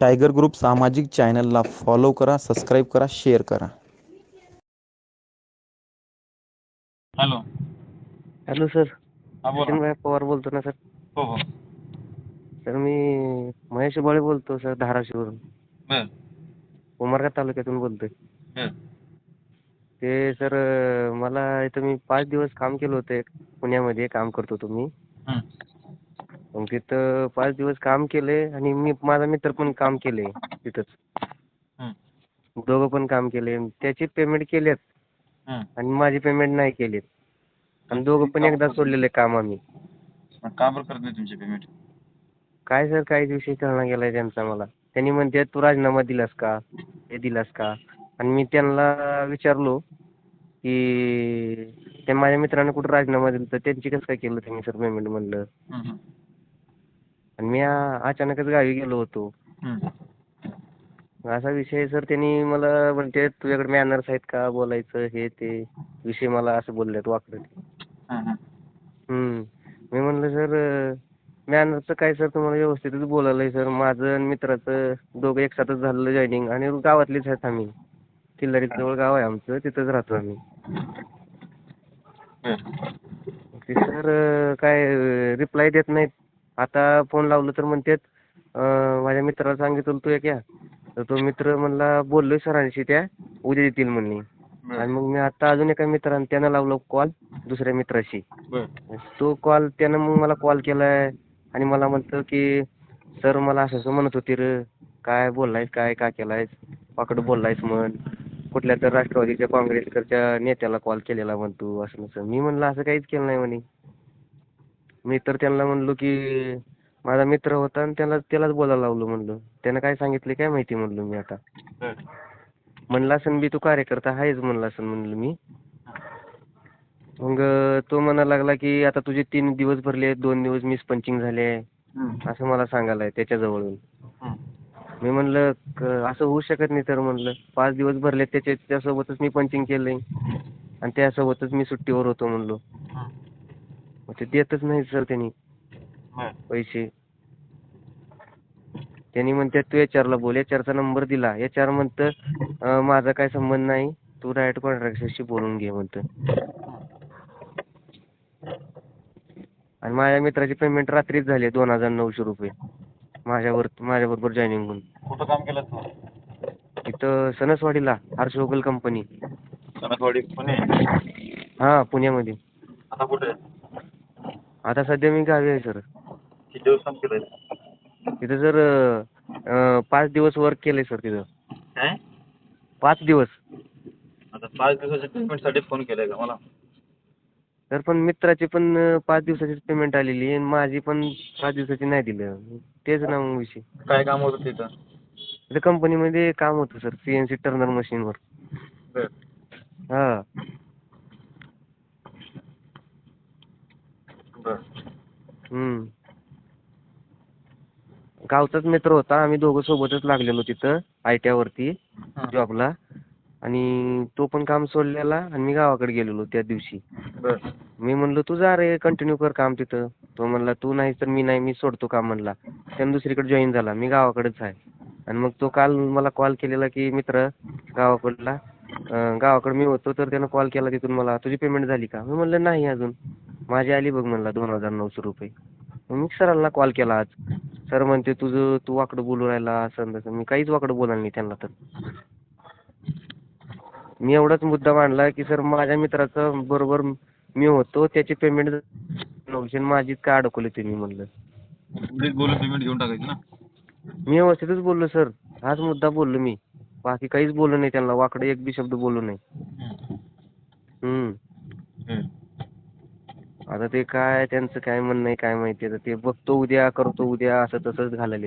Tiger group सामाजिक चॅनलला follow करा सबस्क्राईब करा शेअर करा. हॅलो. Hello sir. हा बोला. पवार बोलतो ना सर. हो हो. सर मी महेश बळे बोलतो सर धाराशिववरून. बर. उमरगा तालुक्यातून बोलतोय. बर. ते सर मला इथं मी पाच दिवस काम केलं होतं एक पुण्यामध्ये काम करतो होतो मी हं. मग तिथं पाच दिवस काम केले आणि मी माझा मित्र पण काम केले तिथंच. दोघं पण काम केले. त्याची पेमेंट केलेत. आणि माझी पेमेंट नाही केलीत. आणि दोघं पण एकदा सोडलेले काम आम्ही. मग का बरं करत नाही तुमची पेमेंट काय सर काहीच विषय कळना गेलाय त्यांचा मला. त्यांनी म्हणते तू राजीनामा दिलास का? हे दिलास का? आणि मी त्यांना विचारलो की ते माझ्या मित्रानं कुठं राजीनामा दिला? तर त्यांची कसं काय केलं त्यांनी सर पेमेंट म्हणलं. आणि मी अचानकच गावी गेलो होतो. असा विषय सर त्यांनी मला म्हणते तुझ्याकडे मॅनर्स आहेत का? बोलायचं हे ते. विषय मला असं बोललेत वाकडं. हम्म. मी म्हणलं सर मॅनरचं काय सर? तुम्हाला व्यवस्थितच बोलायला आहे सर. माझं आणि मित्राचं दोघं एकसाथच झालेलं जॉईनिंग आणि गावातलीच आहेत आम्ही. किल्लारी जवळ गाव आहे आमचं तिथंच राहतो आम्ही. ते सर काय रिप्लाय देत नाहीत. आता फोन लावलं तर म्हणतात माझ्या मित्राला सांगितलं तू एक या. तर तो मित्र म्हणला बोललोय सरांशी त्या उद्या देतील म्हणली. बर. आणि मग मी आता अजून एका मित्रानं त्यानं लावलं कॉल दुसऱ्या मित्राशी. तो कॉल त्यानं मग मला कॉल केलाय आणि मला म्हणतं की सर मला असं असं म्हणत होती र काय बोललायस काय का केलायस? वाकडं बोललायस म्हण. कुठल्या तर राष्ट्रवादीच्या काँग्रेसकडच्या नेत्याला कॉल केलेला म्हण तू असं नसं मी म्हणलं असं काहीच केलं नाही म्हणे. मी तर त्यांना म्हणलो की माझा मित्र होता आणि त्याला त्यालाच बोलायला लावलं म्हणलं. त्यानं काय सांगितलं काय माहिती म्हणलो मी आता. बर. म्हणलं असन बी तू कार्यकर्ता आहेच म्हणलं असन म्हणलं मी. मग तो म्हणायला लागला की आता तुझे तीन दिवस भरले आहेत दोन दिवस मिस पंचिंग झाले आहे. असं मला सांगायला आहे त्याच्याजवळून. हं. मी म्हणलं क- असं होऊ शकत नाही तर म्हणलं. पाच दिवस भरले त्याच्या त्यासोबतच मी पंचिंग केलंय. आणि त्यासोबतच मी सुट्टीवर होतो म्हणलो. मग ते देतच नाही सर त्यांनी पैसे. त्यांनी म्हणतात तू एच आरला बोल. एच आरचा नंबर दिला. एच आर म्हणतं माझा काय संबंध नाही. तू डायरेक्ट कॉन्ट्रॅक्टरशी बोलून घे म्हणतं. आणि माझ्या मित्राची पेमेंट रात्रीच झाली दोन हजार नऊशे रुपये. माझ्यावर माझ्याबरोबर जॉईनिंग होऊन. कुठं काम केलं तू इथं सणसवाडीला हर्षोगल कंपनी सणसवाडी पुणे? हां पुण्यामध्ये. आता कुठे? आता सध्या मी गावी आहे सर किती केलं तिथं सर पाच दिवस वर्क केलं आहे सर तिथं. काय? पाच दिवस. आता पाच दिवसाच्या पेमेंटसाठी फोन केलाय का मला? तर पण मित्राची पण पाच दिवसाचीच पेमेंट आलेली आणि माझी पण पाच दिवसाची नाही दिलं. तेच ना मग विषय. काय काम होतं तिथं? तिथं कंपनीमध्ये काम होतं sir C N C turner मशीनवर बर. हां बर हम्म. गावचाच मित्र होता. आम्ही दोघं सोबतच लागलेलो तिथं आय टी आयवरती हं. जॉबला. आणि तो पण काम सोडलेला आणि मी गावाकडे गेलेलो त्या दिवशी. बर. मी म्हणलो तू जा रे कंटिन्यू कर काम तिथं. तो म्हणला तू नाही तर मी नाही मी सोडतो काम म्हणला. त्यानं दुसरीकडे जॉईन झाला. मी गावाकडेच आहे. आणि मग तो काल मला कॉल केलेला की मित्र गावाकडला गावाकडे मी होतो तर त्यानं कॉल केला तिथून मला. तुझी पेमेंट झाली का? मी म्हणलं नाही अजून. माझी आली बघ म्हणला दोन हजार नऊशे रुपये. मग मी सरांना कॉल केला आज. सर म्हणते तुझं तू वाकडं बोलू राहिला असं तसं. मी काहीच वाकडं बोलायला नाही त्यांना तर. मी एवढाच मुद्दा मांडला की सर माझ्या मित्राचं बरोबर मी होतो त्याची पेमेंट नऊशे आणि माझीच का अडकवली तुम्ही म्हणलं. उद्याच बोलून पेमेंट घेऊन टाकायची ना? मी व्यवस्थितच बोललो सर. हाच मुद्दा बोललो मी. बाकी काहीच बोललो नाही त्यांना. वाकडं एक बी शब्द बोललो नाही. हम्म. आता ते काय त्यांचं काय म्हणणं आहे काय माहिती आता ते बघतो उद्या करतो उद्या असं तसंच घालायले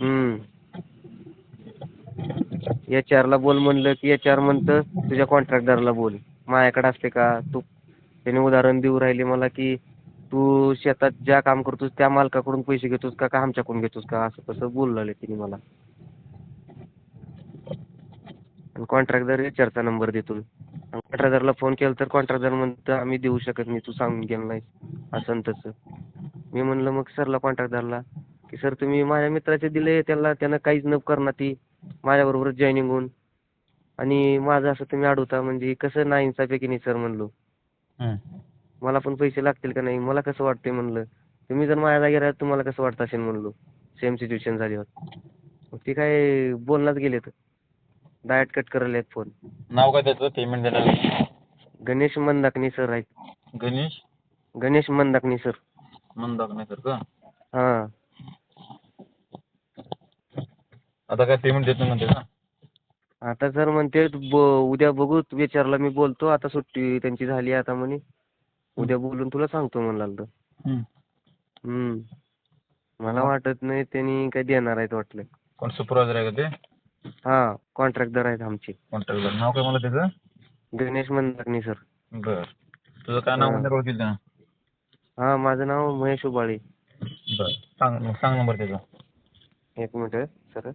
हम्म. एच आरला बोल म्हणलं की एच आर म्हणतं तुझ्या कॉन्ट्रॅक्टरला बोल. माझ्याकडे असते का? तू त्याने उदाहरण देऊ राहिले मला की तू शेतात ज्या काम करतोस त्या मालकाकडून पैसे घेतोस का का आमच्याकडून घेतोस का? असं तसं बोलू लागले तिने मला. कॉन्ट्रॅक्टर एच आरचा नंबर देतो कॉन्ट्रॅक्टरला फोन केला तर कॉन्ट्रॅक्टर म्हणतं आम्ही देऊ शकत नाही तू सांगून गेला नाही असं आणि तसं. मी म्हणलं मग सरला कॉन्ट्रॅक्टरला की सर तुम्ही माझ्या मित्राचे दिले त्याला त्यानं काहीच न करणार ती माझ्याबरोबरच जॉईनिंग होऊन. आणि माझं असं तुम्ही अडवता म्हणजे कसं नाही इन्साफी नाही सर म्हणलो. मला पण पैसे लागतील का नाही? मला कसं वाटतंय? म्हणलं. तुम्ही जर माझ्या जागेवर आहे तुम्हाला कसं वाटत असेल? म्हणलो. सेम सिच्युएशन झाल्यावर मग ते काय बोलण्यात गेलेत. डायरेक्ट कट करायला आहेत फोन नाव काय त्याचं? पेमेंट देणार? गणेश मंदाकनी सर आहेत. गणेश? गणेश मंदाकनी सर मंदाकणे सर का? हां. आता काय पेमेंट देतो म्हणते का? आता सर म्हणते ब उद्या बघू विचारला मी बोलतो आता सुट्टी त्यांची झाली आता म्हणे. उद्या बोलून तुला सांगतो म्हणला तर. हम्म. मला वाटत नाही त्यांनी काय देणार आहेत वाटलं. कोण सुपरवायझर आहे का ते? हां कॉन्ट्रॅक्टर आहेत आमचे. कॉन्ट्रॅक्टर नाव काय मला त्याचं? गणेश मंदाकनी सर बर. तुझं काय नाव हा. ओळखील त्यानं हां माझं नाव महेश उबाळे. बर. सांग सांग नंबर त्याचा. एक मिनिट सर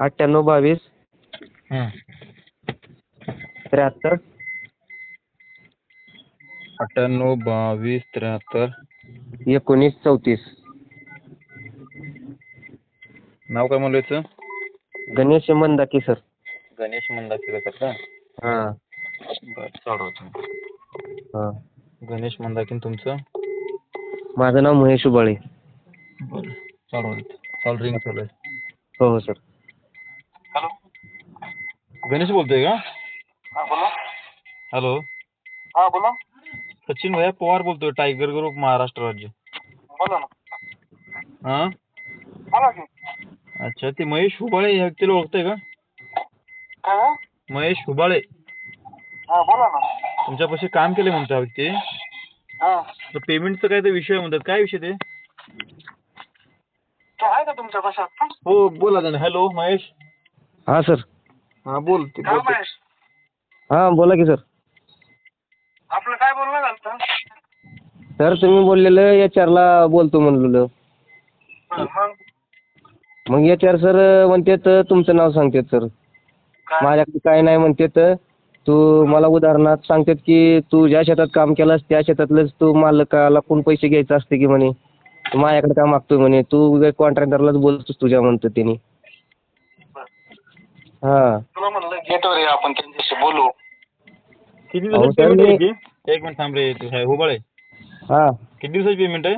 अठ्ठ्याण्णव बावीस. हं. त्र्याहत्तर. अठ्ठ्याण्णव बावीस त्र्याहत्तर. एकोणीस चौतीस. नाव काय म्हणलं याचं? गणेश मंदाकी सर. गणेश मंदाकिरे सर का? हां. बर चालू हां. गणेश मंदाकीन तुमचं? माझं नाव महेश उबाळे. बरं चालू चालू रिंग चालू आहे. हो हो सर. गणेश बोलतोय का? हा बोला. हॅलो. हा बोला. सचिन भैया पवार बोलतोय टायगर ग्रुप महाराष्ट्र राज्य. बोला ना. हां? बोला की. अच्छा ते महेश हुबाळे या व्यक्तीला ओळखताय का? काय हो? महेश हुबाळे. हा बोला ना. तुमच्यापाशी काम केले म्हणतो हा व्यक्ती. हा. तर पेमेंटचं काय ते विषय म्हणतात काय विषय ते? तो आहे का तुमच्या कशात? हो बोला हॅलो महेश. हां सर. हां बोल ते काय बोलतोय. महेश? हां बोला की सर. आपलं काय बोलणं झालं सर तुम्ही बोललेलं एच आरला बोलतो म्हणलेलं. मग? मग एच आर सर म्हणतात तुमचं नाव सांगतात सर. काय? माझ्याकडे काय नाही म्हणतात. तू मला उदाहरणार्थ सांगतात की तू ज्या शेतात काम केलंस त्या शेतातलंच तू मालकाला कोण पैसे घ्यायचं असते की म्हणे? तू माझ्याकडे का मागतोय म्हणे? तू कॉन्ट्रॅक्टरलाच बोलतोस तुझ्या म्हणतो त्यांनी हां. तुला म्हणलं गेटवर ये आपण त्यांच्याशी बोलू. किती अहो, दिवसाची आहे याची? एक मिनिट थांब रे तू हाय, हुबाळे हां. किती दिवसाची पेमेंट आहे?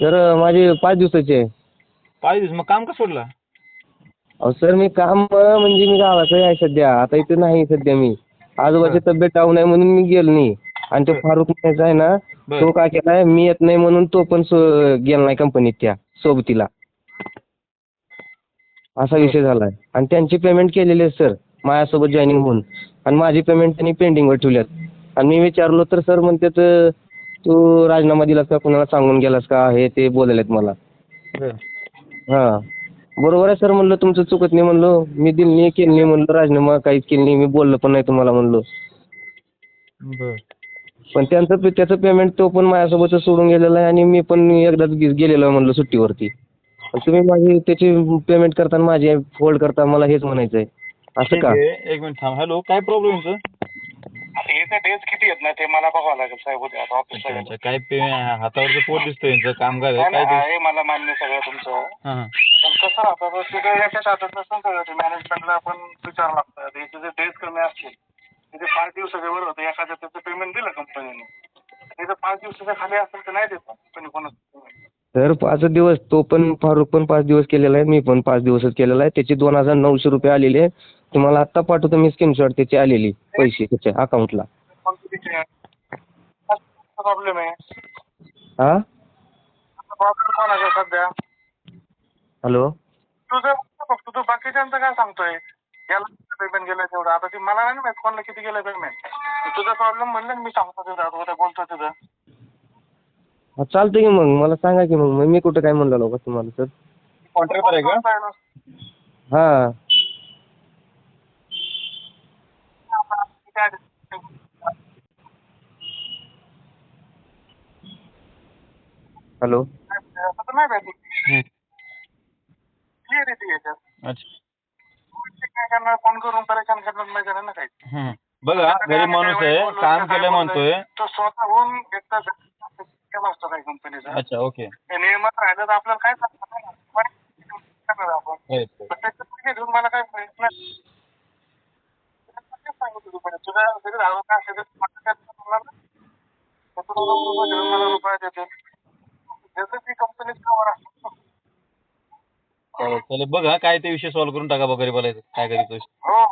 सर माझे पाच दिवसाचे आहे. पाच दिवस मग काम का सोडला? अहो सर मी काम अं, म्हणजे मी गावाकडे आहे सध्या. आता इथे नाही सध्या मी. आजोबाची तब्येत डाऊन आहे म्हणून मी गेलो नाही. आणि तो फारुख म्हणायचा आहे ना. बर. तो काय केलाय? मी येत नाही म्हणून तो पण सो- गेला नाही कंपनीत त्या सोबतीला. असा विषय झालाय. आणि त्यांची पेमेंट केलेली आहे सर माझ्यासोबत जॉईनिंग होऊन. आणि माझी पेमेंट त्यांनी पेंडिंगवर ठेवल्यात. आणि मी विचारलो तर सर म्हणतात तू राजीनामा दिलास का? कुणाला सांगून गेलास का? हे ते बोलायलेत मला. हां. बरोबर आहे सर म्हणलं तुमचं चुकत नाही म्हणलो. मी दिली नाही केली नाही म्हणलं. राजीनामा काहीच केली नाही. मी बोललो पण नाही तुम्हाला म्हणलो. पण त्यांचं त्याचं पेमेंट तो पण माझ्यासोबतच सोडून गेलेला आहे आणि मी पण एकदाच गेलेलो आहे म्हणलं सुट्टीवरती. तुम्ही माझी त्याची पेमेंट करताना माझी होल्ड करता मला हेच म्हणायचं आहे असं ठीक का आहे एक मिनिट थांब हॅलो काय प्रॉब्लेम आहे तुमचं? आता याचे डेज किती येत नाही ते मला बघावं लागेल साहेब उद्या आता ऑफिसला अच्छा, गेलो. अच्छा. काय पे हातावरचं पोट दिसतंय यांचं कामगार आहे नाही, काय नाही, ते आहे मला मान्य सगळं तुमचं हां हां पण कसं राहतं तर ते काही याच्यात हातात नसतं सगळं ते मॅनेजमेंटला आपण विचारावं लागतं याचे जे डेज कमी असतील तिथे पाच दिवसाच्या वर होतं एखाद्या त्याचं पेमेंट दिलं कंपनीने पाच दिवसाच्या खाली असेल तर नाही देत कंपनी कोणाचं payment. तर पाच दिवस तो पण फारुख पण पाच दिवस केलेला आहे मी पण पाच दिवसच केलेला आहे. त्याचे दोन हजार नऊशे रुपये आलेले आहे. तुम्हाला आत्ता पाठवतो मी स्क्रीनशॉट त्याची आलेली पैसे त्याच्या अकाउंटला पण प्रॉब्लेम आहे. हां प्रॉब्लेम कोणाचा सध्या? हॅलो तुझं फक्त तू बाकीच्यांचं काय सांगतोय? याला पेमेंट गेलं तेवढं? आता ती मला नाही माहीत कोणाला किती गेलं पेमेंट तुझा प्रॉब्लेम म्हणलं ना मी सांगतो तुझं उद्या बोलतो तुझं. चालतं की मग. मला सांगा की मग. मी कुठं काय म्हणलो का तुम्हाला सर? कॉन्ट्रॅक्टर आहे का? हां. हॅलो. अच्छा काय करणार फोन करून परेशान करणार नाही करणार ना काही हम्म. बघा गरीब माणूस आहे काम केलं म्हणतोय. तो स्वतःहून एकदा केला असतो काही कंपनीचा अच्छा ओके नियमात राहिलं तर आपल्याला काय सांगणार पण त्याच्यात पैसे घेऊन मला काय प्रश्न नाही. सांगत जरी असेल तर मला काय सांगणार नाही. तर तुला रुपये घेऊन मला रुपये देते. ती कंपनीच कामावर असतं. चालेल चालेल. बघा काय ते विषय सॉल्व्ह करून टाका बघा गरीबाला काय करायचं हो.